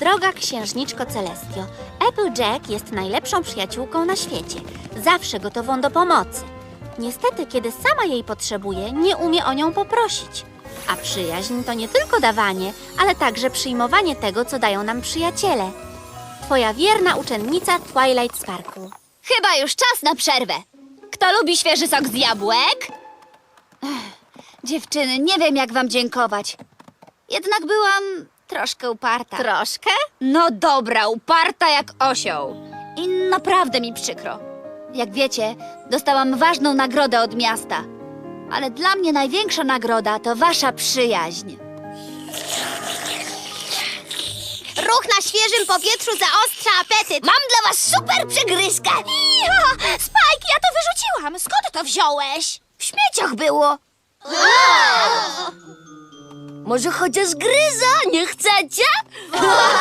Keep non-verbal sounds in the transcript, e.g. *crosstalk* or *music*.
Droga księżniczko Celestio, Applejack jest najlepszą przyjaciółką na świecie. Zawsze gotową do pomocy. Niestety, kiedy sama jej potrzebuje, nie umie o nią poprosić. A przyjaźń to nie tylko dawanie, ale także przyjmowanie tego, co dają nam przyjaciele. Twoja wierna uczennica Twilight Sparkle. Chyba już czas na przerwę. Kto lubi świeży sok z jabłek? Ech, dziewczyny, nie wiem jak wam dziękować. Jednak byłam troszkę uparta. Troszkę? No dobra, uparta jak osioł. I naprawdę mi przykro. Jak wiecie, dostałam ważną nagrodę od miasta. Ale dla mnie największa nagroda to wasza przyjaźń. Ruch na świeżym powietrzu zaostrza apetyt. Mam dla was super przegryzkę! Spike, ja to wyrzuciłam. Skąd to wziąłeś? W śmieciach było. Może chociaż gryza, nie chcecie? *laughs*